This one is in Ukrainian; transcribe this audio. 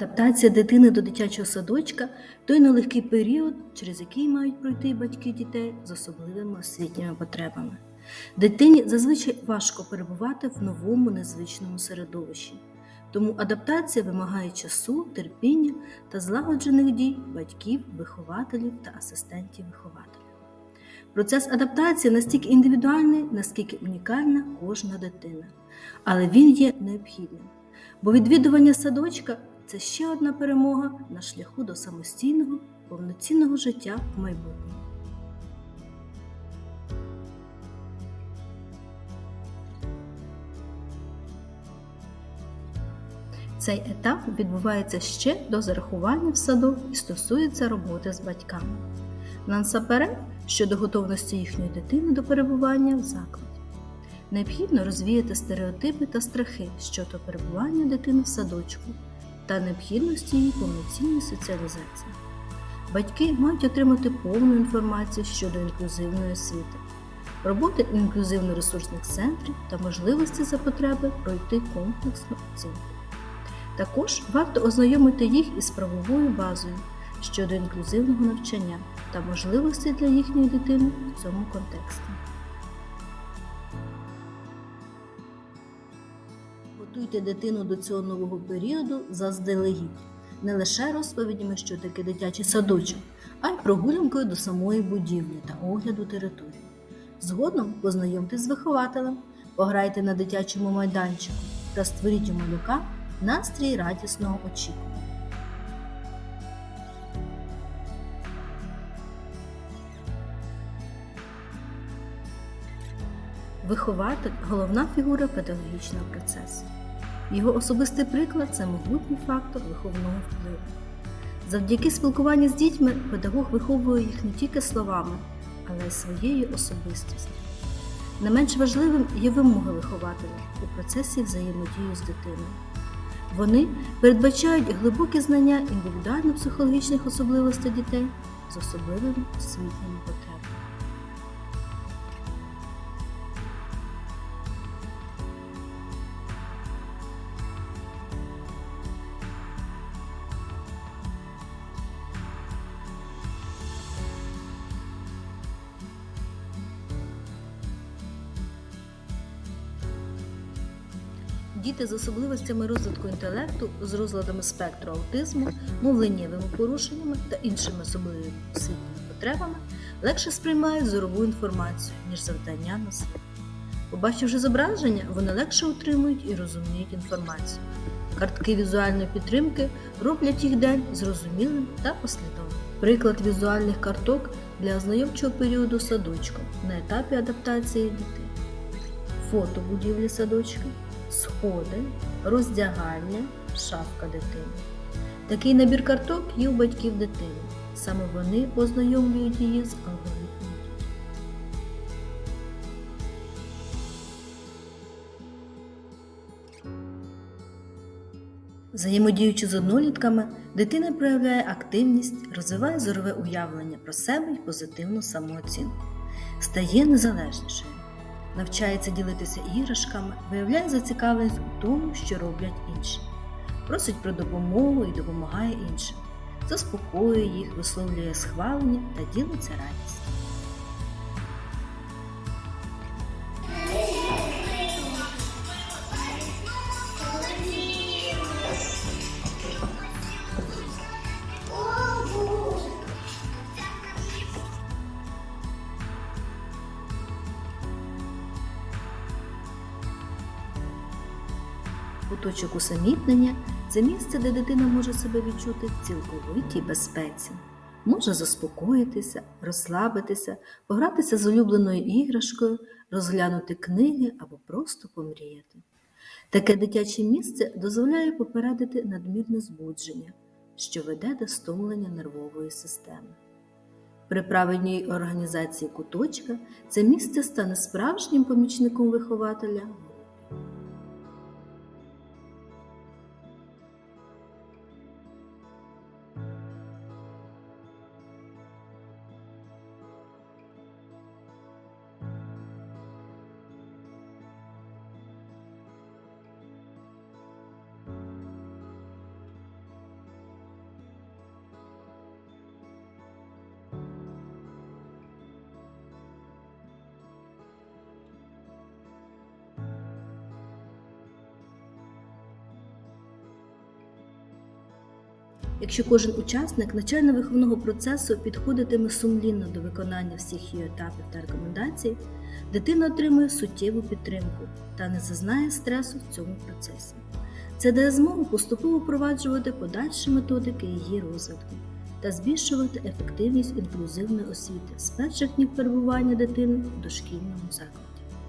Адаптація дитини до дитячого садочка той нелегкий період, через який мають пройти батьки дітей з особливими освітніми потребами. Дитині зазвичай важко перебувати в новому незвичному середовищі, тому адаптація вимагає часу, терпіння та злагоджених дій батьків, вихователів та асистентів вихователя. Процес адаптації настільки індивідуальний, наскільки унікальна кожна дитина, але він є необхідним, бо відвідування садочка це ще одна перемога на шляху до самостійного, повноцінного життя в майбутньому. Цей етап відбувається ще до зарахування в садок і стосується роботи з батьками. Насамперед щодо готовності їхньої дитини до перебування в закладі. Необхідно розвіяти стереотипи та страхи щодо перебування дитини в садочку та необхідності її повноцінної соціалізації. Батьки мають отримати повну інформацію щодо інклюзивної освіти, роботи інклюзивно-ресурсних центрів та можливості за потреби пройти комплексну оцінку. Також варто ознайомити їх із правовою базою щодо інклюзивного навчання та можливості для їхньої дитини в цьому контексті. Готуйте дитину до цього нового періоду заздалегідь, не лише розповідями, що таке дитячий садочок, а й прогулянкою до самої будівлі та огляду території. Згодом познайомтесь з вихователем, пограйте на дитячому майданчику та створіть у малюка настрій радісного очікування. Вихователь головна фігура педагогічного процесу. Його особистий приклад це могутній фактор виховного впливу. Завдяки спілкуванню з дітьми педагог виховує їх не тільки словами, але й своєю особистістю. Не менш важливим є вимоги вихователя у процесі взаємодії з дитиною. Вони передбачають глибокі знання індивідуально-психологічних особливостей дітей з особливими освітніми потребами. Діти з особливостями розвитку інтелекту, з розладами спектру аутизму, мовленнєвими порушеннями та іншими особливими освітніми потребами легше сприймають зорову інформацію, ніж завдання на слух. Побачивши зображення, вони легше утримують і розуміють інформацію. Картки візуальної підтримки роблять їх день зрозумілим та послідовним. Приклад візуальних карток для ознайомчого періоду садочком на етапі адаптації дітей. Фото будівлі садочка сходи, роздягальня, шафка дитини. Такий набір карток є у батьків дитини. Саме вони познайомлюють її з алгоритмом. Взаємодіючи з однолітками, дитина проявляє активність, розвиває зорове уявлення про себе і позитивну самооцінку, стає незалежнішою навчається ділитися іграшками, виявляє зацікавленість у тому, що роблять інші, просить про допомогу і допомагає іншим, заспокоює їх, висловлює схвалення та ділиться радістю. Куточок усамітнення це місце, де дитина може себе відчути в цілковитій безпеці, може заспокоїтися, розслабитися, погратися з улюбленою іграшкою, розглянути книги або просто помріяти. Таке дитяче місце дозволяє попередити надмірне збудження, що веде до стомлення нервової системи. При правильній організації куточка це місце стане справжнім помічником вихователя Якщо кожен учасник навчально-виховного процесу підходитиме сумлінно до виконання всіх її етапів та рекомендацій, дитина отримує суттєву підтримку та не зазнає стресу в цьому процесі. Це дає змогу поступово впроваджувати подальші методики її розвитку та збільшувати ефективність інклюзивної освіти з перших днів перебування дитини в дошкільному закладі.